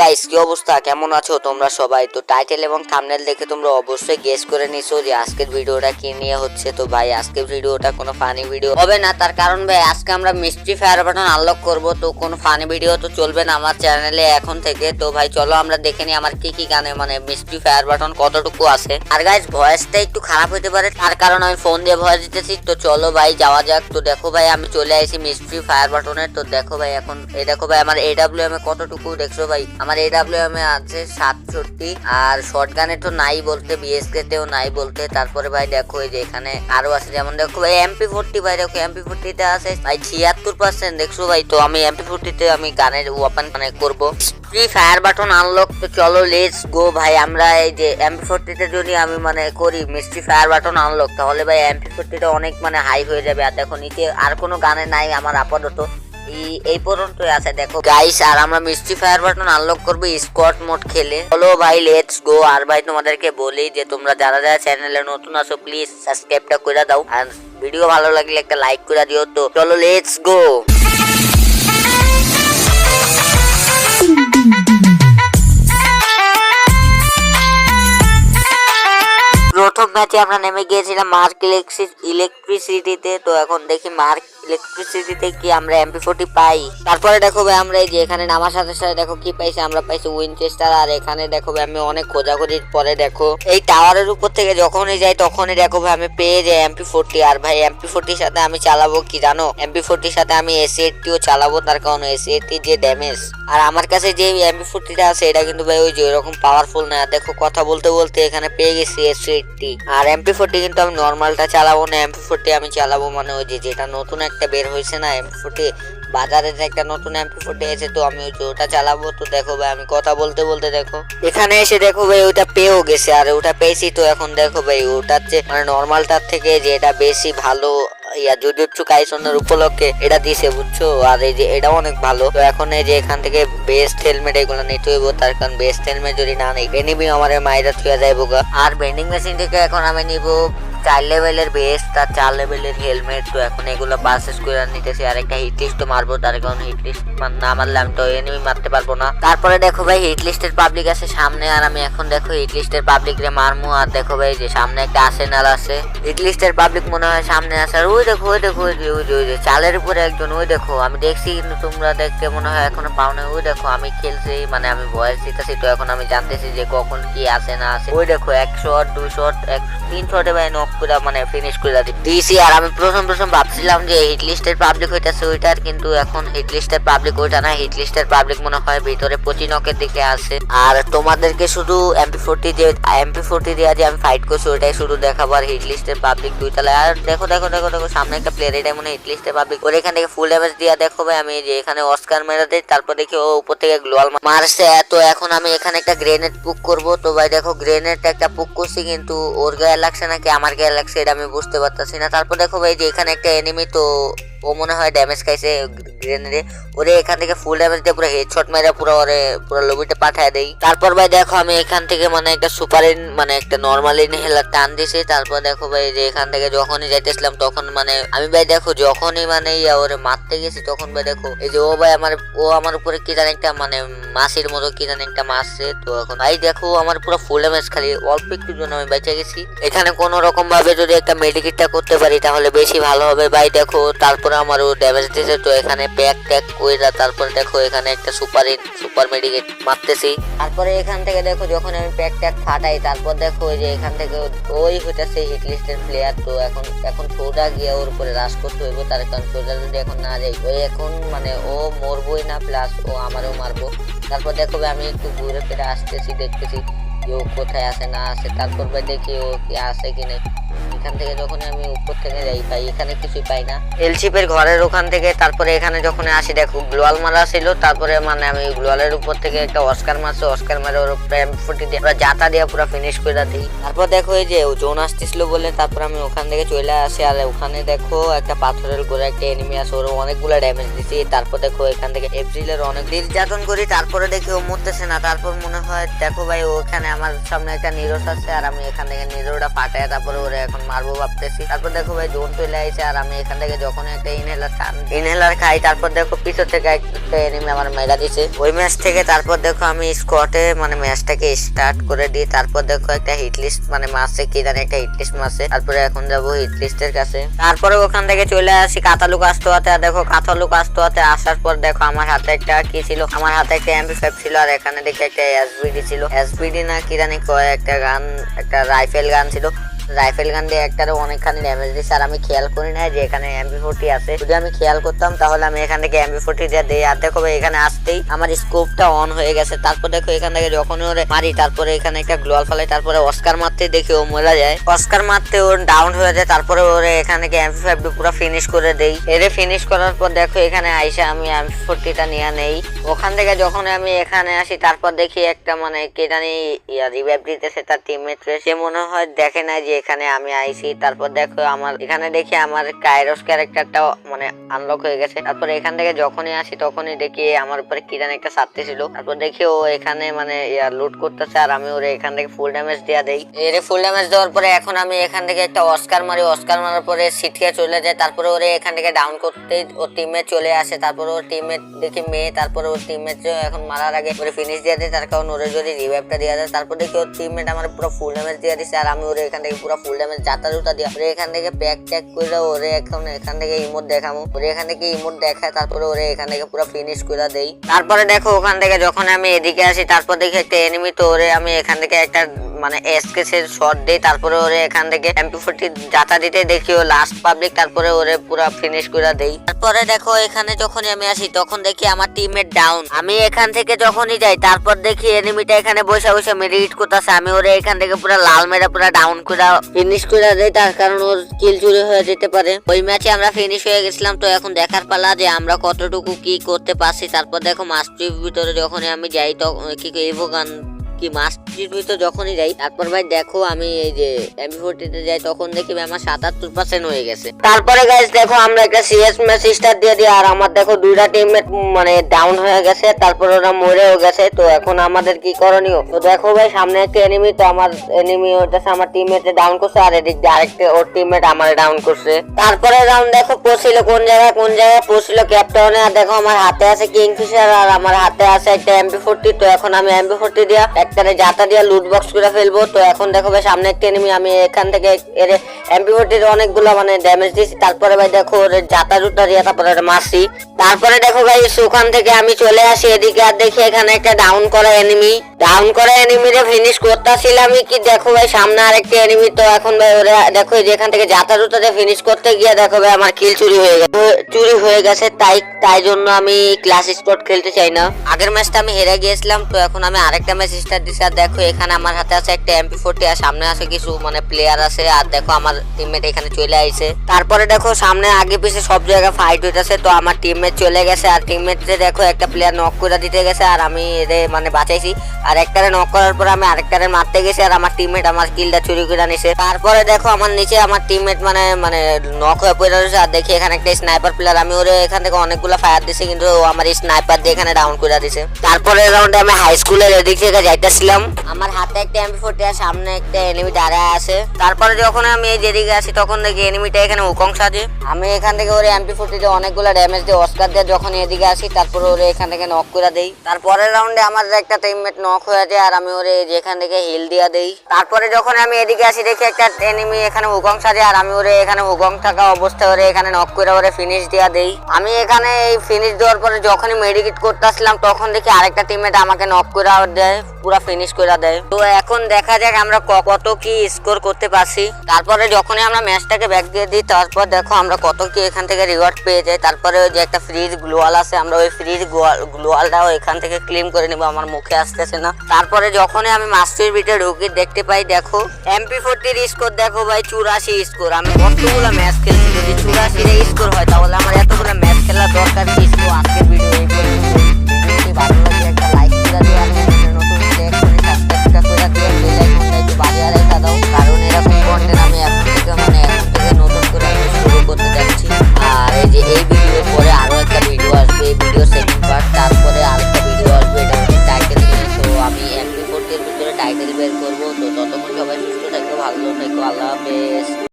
Guys কি অবস্থা? কেমন আছো তোমরা সবাই? তো টাইটেল এবং থাম্বনেল দেখে তোমরা অবশ্যই গেস করে নিছো যে আজকের ভিডিওটা কি নিয়ে হচ্ছে। তো ভাই, আজকের ভিডিওটা কোনো ফানি ভিডিও হবে না। তার কারণ ভাই, আজকে আমরা মিস্ট্রি ফায়ার বাটন আনলক করব। তো কোনো ফানি ভিডিও তো চলবে না আমার চ্যানেলে এখন থেকে। তো ভাই, চলো আমরা দেখে নিই আমার কি কি গানে মানে মিস্ট্রি ফায়ার বাটন কতটুকু আছে। আর গাইস ভয়েসটা একটু খারাপ হতে পারে। তার কারণ আমি ফোন দিয়ে ভয়েস দিতেছি। তো চলো ভাই, যাওয়া যাক। তো দেখো ভাই, আমি চলে আসি মিস্ট্রি ফায়ার বাটনে তো দেখো ভাই, এখন এই দেখো ভাই, আমার এডাব্লিউ এম এ কতটুকু দেখছ ভাই? আমার এডাব্লিউ এম এ আছে সাতষট্টি, আর শর্ট গানে তো নাই বলতে বিএসকে তেও নাই বলতে। তারপরে ভাই দেখো এই যে এখানে আরও আছে, যেমন দেখো ভাই এমপি ফোরটি ভাই, দেখো এমপি ফোরটিতে আছে ভাই ছিয়াত্তর পার্সেন্ট দেখছ ভাই তো আমি এমপি ফোরটিতে আমি গানের ওপেন মানে করব। ফ্রি ফায়ার বাটন আনলক তো চলো লেটস গো ভাই। আমরা এই যে এমপি ফোরটিতে যদি আমি মানে করি মিস্ট্রি ফায়ার বাটন আনলক তাহলে ভাই এমপি ফোরটিটা অনেক মানে হাই হয়ে যাবে। আর দেখো, নিচে আর কোনো গানে নাই আমার আপাতত। এই পর্যন্ত আছে, দেখো। গাইস আর আমরা মিস্ট্রি ফায়ার বাটন আনলক করব মোড খেলে। চলো ভাই লেটস গো আর ভাই, তোমাদেরকে বলি যে তোমরা যারা যারা চ্যানেলে নতুন আছো প্লিজ সাবস্ক্রাইবটা করে দাও। আর ভিডিও ভালো লাগলে একটা লাইক করে দিও তো। চলো লেটস গো প্রথম ম্যাচে আমরা নেমে গিয়েছিলাম মার্ক ইলেকট্রিসিটিতে তো। এখন দেখি মার্ক ইলেকট্রিসিটিতে কি আমরা এমপি ফোর্টি পাই? তারপরে দেখো ভাই আমরা এই যে এখানে নামার সাথে সাথে দেখো কি পাইছি? আমরা পাইছি উইনচেস্টার আর এখানে দেখো ভাই আমি অনেক খোঁজাখুঁজির পরে দেখো, এই টাওয়ারের উপর থেকে যখনই যাই তখনই দেখো ভাই আমি পেয়ে যাই এমপি ফোর্টি আর ভাই এমপি ফোর্টির সাথে আমি চালাবো কি জানো? এমপি ফোর্টির সাথে আমি এসি এইটটিও চালাবো, তার কারণ এসি এইটটি যে ড্যামেজ আর আমার কাছে যে এমপি ফোর্টিটা আছে, এটা কিন্তু ভাই ওই যে ওইরকম পাওয়ারফুল না। দেখো কথা বলতে বলতে এখানে পেয়ে গেছি এসি এইটটি আর এমপি ফোর্টি কিন্তু আমি নর্মালটা চালাবো না এমপি ফোর্টি আমি চালাবো মানে ওই যে যেটা নতুন একটা বের হয়েছে না এমপি ফোর্টি বাজারে একটা নতুন এমপি ফোর্টি এসে তো আমি ওই যে ওটা চালাবো। তো দেখো ভাই, আমি কথা বলতে বলতে দেখো, এখানে এসে দেখো ভাই ওটা পেয়েও গেছে। আর ওটা পেয়েছি তো এখন দেখো ভাই, ওটার যে মানে নর্মালটার থেকে যে এটা বেশি ভালো, ইয়া জুজুৎসু কাইসনের উপলক্ষে এটা দিছে, বুঝছ? আর এই যে এটাও অনেক ভালো। তো এখন এই যে এখান থেকে বেস্ট হেলমেট এগুলো নিতে হইব, তার কারণ বেস্ট হেলমেট যদি না নেই এনিমি আমার মাইরা থুয়া যাইব আর বেন্ডিং মেশিন থেকে এখন আমি নিব চার লেভেলের বেস তার চার লেভেলের হেলমেট তো এখন এগুলো পারচেস করে নিতেছি। আর একটা হিট লিস্ট মারবো, তার কারণ হিট লিস্ট না মারলে আমি তো এনিমি মারতে পারব না। তারপরে দেখো ভাই হিট লিস্টের পাবলিক আছে সামনে, আর আমি এখন দেখো হিট লিস্টের পাবলিক রে মারমু। আর দেখো ভাই যে সামনে একটা আর্সেনাল আছে। হিট লিস্টের পাবলিক মনে হয় সামনে আছে। আর ওই দেখো ওই দেখো, ওই যে ওই যে চালের উপরে একজন, ওই দেখো। আমি দেখছি কিন্তু তোমরা দেখতে মনে হয় এখনও পাও না ওই দেখো, আমি খেলছি মানে আমি বয়স দিতেছি তো এখন আমি জানতেছি যে কখন কি আছে না আছে। ওই দেখো, এক শট দুই শট এক তিন শটে ভাই নক করে মানে ফিনিশ করে দিয়েছি আর আমি প্রথম প্রথম ভাবছিলাম যে হিট লিস্টের পাবলিক হইতাছে ওইটার, কিন্তু এখন হিট লিস্টের পাবলিক ওইটা না। হিট লিস্টের পাবলিক মনে হয় ভিতরে পঁচি নকের দিকে আছে। আর তোমাদেরকে শুধু এমপি ফোরটি দিয়ে এমপি ফোরটি দিয়ে যে আমি ফাইট করছি, ওইটাই শুধু দেখাবো। আর হিট লিস্টের পাবলিক দুই তলায়। আর দেখো দেখো দেখো দেখো, সামনে একটা প্লেয়ার এটাই মনে হিট লিস্টের পাবলিক ওর এখান থেকে ফুল ড্যামেজ দিয়ে দেখো ভাই, আমি যে এখানে অস্কার মেরে দিই, তারপর দেখি ও উপর থেকে গ্লোয়াল মারছে। তো এখন আমি এখানে একটা গ্রেনেড পুক করব। তো ভাই, দেখো গ্রেনেড একটা পুক করছি, কিন্তু ওর গায়ে লাগছে নাকি? আমার গায়ে লাগছে এটা আমি বুঝতে পারতাছি না। তারপর দেখো ভাই যে এখানে একটা এনিমি তো ও মনে হয় ড্যামেজ খাইছে গ্রেনেডে ওরে এখান থেকে ফুল ড্যামেজ দিয়ে পুরো হেডশট মেরে পুরো ওরে, পুরো লবিতে পাঠায় দেই। তারপর ভাই দেখো আমি এখান থেকে মানে একটা সুপার ইন মানে একটা নর্মাল ইনহেলার টান দিছি। তারপর দেখো ভাই যে এখান থেকে যখনই যাইতেছিলাম তখন মানে আমি ভাই দেখো যখনই মানে ইয়া ওরে মারতে গেছি তখন ভাই দেখো, এই যে ও ভাই আমার, ও আমার উপরে কি জানি একটা মানে মাসির মতো কি জানি একটা মারছে। তো এখন ভাই দেখো আমার পুরো ফুল ড্যামেজ খালি, অল্প একটু জন্য আমি বেঁচে গেছি। এখানে কোনো রকম ভাবে যদি একটা মেডিকেটটা করতে পারি তাহলে বেশি ভালো হবে। ভাই দেখো তারপরে আমারও ড্যামেজ দিয়েছে, তো এখানে প্যাক ট্যাক কইরা তারপরে দেখো এখানে একটা সুপার সুপার মেডিকেট মারতেছি। তারপরে এখান থেকে দেখো যখন আমি প্যাক ট্যাক ফাটাই, তারপর দেখো যে এখান থেকে ওই হইতাছে হিট লিস্টের প্লেয়ার তো এখন এখন সোজা গিয়ে ওর উপরে রাশ করতে হইব, তার কারণ সোজা যদি এখন না যাই, ওই এখন মানে ও মরবই না প্লাস ও আমারও মারবো। তারপর দেখো আমি একটু ঘুরে ফিরে আসতেছি, দেখতেছি যে ও কোথায় আসে না আসে তারপর দেখি ও কি আসে কি নেই। এখান থেকে যখন আমি উপর থেকে যাই ভাই এখানে কিছুই পাই না। এলশিপের ঘরের ওখান থেকে তারপরে এখানে যখন আসি, দেখো গ্লোয়াল মারা ছিল, তারপরে মানে আমি গ্লোয়ালের উপর থেকে একটা অস্কার মারছে অস্কার মারে ওর প্রেম ফুটি দিয়ে পুরো জাতা দিয়ে পুরো ফিনিশ করে দিই। তারপর দেখো এই যে জোন আসতেছিল বলে, তারপর আমি ওখান থেকে চলে আসি, আর ওখানে দেখো একটা পাথরের গোড়া একটা এনিমি আছে, ওর অনেকগুলো ড্যামেজ দিছি। তারপর দেখো এখান থেকে এপ্রিলের অনেক নির্যাতন করি, তারপরে দেখি ও মরতেছে না, তারপর মনে হয়, দেখো ভাই ওখানে আমার সামনে একটা নিরস আছে, আর আমি এখান থেকে নিরোটা ফাটাই তারপরে ওরা এখন মারবো ভাবতেছি। তারপর দেখো ভাই জোন চলে আইছে আর আমি এখান থেকে যখন একটা ইনহেলার ইনহেলার খাই, তারপর দেখো পিছন থেকে একটা এনিমি আমার মেরা দিছে। ওই ম্যাচ থেকে তারপর দেখো আমি স্কোয়াডে মানে ম্যাচটাকে স্টার্ট করে দিই। তারপর দেখো একটা হিট লিস্ট মানে মাসে কি জানি একটা হিট লিস্ট মাসে তারপরে এখন যাব হিট লিস্টের কাছে। তারপরে ওখান থেকে চলে আসি কাতালুক আসতে হতে আর দেখো কাতালুক আসতে হতে আসার পর দেখো আমার হাতে একটা কি ছিল? আমার হাতে একটা এমপি ফাইভ ছিল আর এখানে দেখি একটা এসবিডি ছিল। এসবিডি না কি জানি একটা গান, একটা রাইফেল গান ছিল। রাইফেল গান দিয়ে একটারও অনেকখানি ড্যামেজ দিচ্ছে আর আমি খেয়াল করি না যে এখানে এমবি ফোরটি আছে। যদি আমি খেয়াল করতাম, তাহলে আমি এখান থেকে এমবি ফোরটি দিয়ে দিই। আর দেখো এখানে এখানে আসতেই আমার স্কোপটা অন হয়ে গেছে। তারপর দেখো এখান থেকে যখন ওরে মারি, তারপরে এখানে একটা গ্লোয়াল ফেলে তারপরে অস্কার মারতে দেখি ও মরে যায়। অস্কার মারতে ওর ডাউন হয়ে যায়, তারপরে ওরে এখান থেকে এমপি ফাইভ পুরো ফিনিশ করে দেই। এরে ফিনিশ করার পর দেখো এখানে আইসা আমি এমপি ফোর্টিটা নিয়ে নেই। ওখান থেকে যখন আমি এখানে আসি, তারপর দেখি একটা মানে কে জানি রিভাইভ দিতেছে তার টিমমেট সে মনে হয় দেখে না যে এখানে আমি আইসি। তারপর দেখো আমার, এখানে দেখি আমার কাইরোস ক্যারেক্টারটা মানে আনলক হয়ে গেছে। তারপর এখান থেকে যখনই আসি, তখনই দেখি আমার কি জানি একটা সাথে ছিল। তারপর দেখি ও এখানে মানে লুট করতেছে আর আমি ওরে এখান থেকে ফুল ড্যামেজ দেওয়া দেই। এর ফুল ড্যামেজ দেওয়ার পরে এখন আমি এখান থেকে একটা অস্কার মারি। অস্কার মারার পরে সিটিয়ে চলে যায়। তারপরে ওরে এখান থেকে ডাউন করতে ওর টিমমেট চলে আসে। তারপরে ওর টিমমেট দেখি মেয়ে, তারপরে ওর টিমমেট এখন মারার আগে ওরে ফিনিশ দিয়ে দেয়। তার কারণ ওরে যদি রিভাইভটা দেওয়া যায় তারপর দেখি ওর টিমমেট আমার পুরো ফুল ড্যামেজ দিয়ে দিছে। আর আমি ওরে এখান থেকে পুরো ফুল ড্যামেজ জাতা জুতা দিয়ে ওরে এখান থেকে প্যাক ট্যাক করে ওরে এখন এখান থেকে ইমোট দেখামু। ওরে এখান থেকে ইমোট দেখায়, তারপরে ওরে এখান থেকে পুরো ফিনিশ করে দেই। তারপরে দেখো ওখান থেকে যখন আমি এদিকে আসি, তারপর দেখি একটা এনিমি তো ওরে আমি এখান থেকে একটা মানে এসকেস এর শট দেই তারপরে ওরে এখান থেকে এমপি ফোর্টি জাতা দিতে দেখি ও লাস্ট পাবলিক তারপরে ওরে পুরো ফিনিশ করে দেই তারপরে দেখো এখানে যখনই আমি আসি, তখন দেখি আমার টিমের ডাউন আমি এখান থেকে যখনই যাই, তারপর দেখি এনিমিটা এখানে বসে বসে মেরিট করতেছে। আমি ওরে এখান থেকে পুরো লাল মেরা পুরো ডাউন করে ফিনিশ করে দেই, তার কারণ ওর কিল চুরি হয়ে যেতে পারে। ওই ম্যাচে আমরা ফিনিশ হয়ে গেছিলাম, তো এখন দেখার পালা যে আমরা কতটুকু কি করতে পারছি। তারপর দেখো মাস্টারির ভিতরে যখনই আমি যাই তখন কি এভো গান কি মাস্টারির ভিতর যখনই যাই, তারপর ভাই দেখো আমি এই যে এমপি ফোর্টিতে যাই, তখন দেখি ভাই আমার সাতাত্তর পার্সেন্ট হয়ে গেছে। তারপরে গাইজ দেখো আমরা একটা সিএস ম্যাচ স্টার্ট দিয়ে দিই, আর আমার দেখো দুইটা টিমমেট মানে ডাউন হয়ে গেছে, তারপর ওরা মরেও গেছে, তো এখন আমাদের কি করণীয়? তো দেখো ভাই, সামনে একটা এনিমি তো আমার এনিমি ওটাছে আমার টিমমেটে ডাউন করছে, আর এদিক দিয়ে আরেকটা ওর টিমমেট আমার ডাউন করছে। তারপরে রাউন্ড দেখো পড়ছিল কোন জায়গায় কোন জায়গায়? পড়ছিল ক্যাপ্টনে আর দেখো আমার হাতে আছে কিংফিশার আর আমার হাতে আছে একটা এমপি ফোর্টি তো এখন আমি এমপি ফোর্টি দিয়া একটারে যাতা দিয়া লুট বক্স করে ফেলব। তো এখন দেখো ভাই সামনে একটা এনিমি আমি এখান থেকে এর এমপি ফোর্টির অনেকগুলো মানে ড্যামেজ দিয়েছি। তারপরে ভাই দেখো ওর জাতা জুতা দিয়া তারপরে মারছি। তারপরে দেখো ভাই ওখান থেকে আমি চলে আসি। এদিকে আর দেখি এখানে একটা ডাউন করা এনিমি ডাউন করা এনিমিরে ফিনিশ করতেছিলাম কি? দেখো ভাই, সামনে আরেকটা এনিমি তো এখন ভাই ওরা, দেখো যেখান থেকে জাতা ফিনিশ করতে গিয়ে দেখো ভাই আমার কিল চুরি হয়ে গেছে। চুরি হয়ে গেছে তাই তাই জন্য আমি ক্লাস স্পোর্ট খেলতে চাই না। আগের ম্যাচটা আমি হেরে গিয়েছিলাম, তো এখন আমি আরেকটা ম্যাচ স্টার্ট দিচ্ছি আর দেখো এখানে আমার হাতে আছে একটা এমপি ফোর্টি আর সামনে আছে কিছু মানে প্লেয়ার আছে। আর দেখো আমার টিমমেট এখানে চলে আইছে। তারপরে দেখো সামনে আগে পিছে সব জায়গায় ফাইট হইতেছে, তো আমার টিমমেট চলে গেছে। আর টিমমেট দেখো একটা প্লেয়ার নক করে দিতে গেছে। আর আমি এদের মানে বাঁচাইছি। আর একটারে নক করার পর আমি আরেকটারে মারতে গেছি আর আমার টিমমেট আমার কিলটা চুরি করে নিছে। তারপরে দেখো আমার নিচে আমার টিমমেট মানে মানে নক হয়ে পড়ে রয়েছে আর দেখি এখানে একটা স্নাইপার প্লেয়ার আমি ওরে এখান থেকে অনেকগুলো ফায়ার দিছি কিন্তু ও আমার স্নাইপার দিয়ে এখানে ডাউন করে দিছে। তারপরে রাউন্ডে আমি হাই স্কুলের এদিক থেকে যাইতেছিলাম। আমার হাতে একটা এমপি ফোর্টি আর সামনে একটা এনিমি দাঁড়ায় আছে। তারপরে যখন আমি এই যেদিকে আসি তখন দেখি এনিমিটা এখানে উকং সাজে। আমি এখান থেকে ওরে এমপি ফোর্টিতে অনেকগুলো ড্যামেজ দিয়ে অস্কার দিয়ে যখন এদিকে আসি, তারপরে ওরে এখান থেকে নক করে দেই। তারপরের রাউন্ডে আমার একটা টিমমেট নক হয়ে যায় আর আমি ওরে যেখান থেকে হিল দিয়া দেই। তারপরে যখন আমি এদিকে আসি, দেখি একটা এনিমি এখানে হুগং সাজে, আর আমি ওরে এখানে হুগং থাকা অবস্থায় ওরে এখানে নক করে ওরে ফিনিশ দিয়া দেই। আমি এখানে এই ফিনিশ দেওয়ার পরে যখনই মেডিকেট করতে আসলাম, তখন দেখি আরেকটা টিমমেট আমাকে নক করে দেয়, পুরা ফিনিশ করে দেয়। তো এখন দেখা যাক আমরা কত কি স্কোর করতে পারছি। তারপরে যখনই আমরা ম্যাচটাকে ব্যাক দিয়ে দিই, তারপর দেখো আমরা কত কি এখান থেকে রিওয়ার্ড পেয়ে যাই। তারপরে ওই যে একটা ফ্রিজ গ্লোয়াল আছে, আমরা ওই ফ্রিজ গ্লোয়ালটাও এখান থেকে ক্লেম করে নিবো, আমার মুখে আসতেছে না। না। তারপরে যখনই আমি মাস্টার বিটে ঢুকি, দেখতে পাই, দেখো এমপি ফোরটির স্কোর দেখো ভাই, চুরাশি স্কোর আমি কতগুলো ম্যাচ খেলছি, যদি চুরাশি স্কোর হয়, তাহলে আমার এতগুলো ম্যাচ খেলার দরকার কি? আজকের ভিডিও এই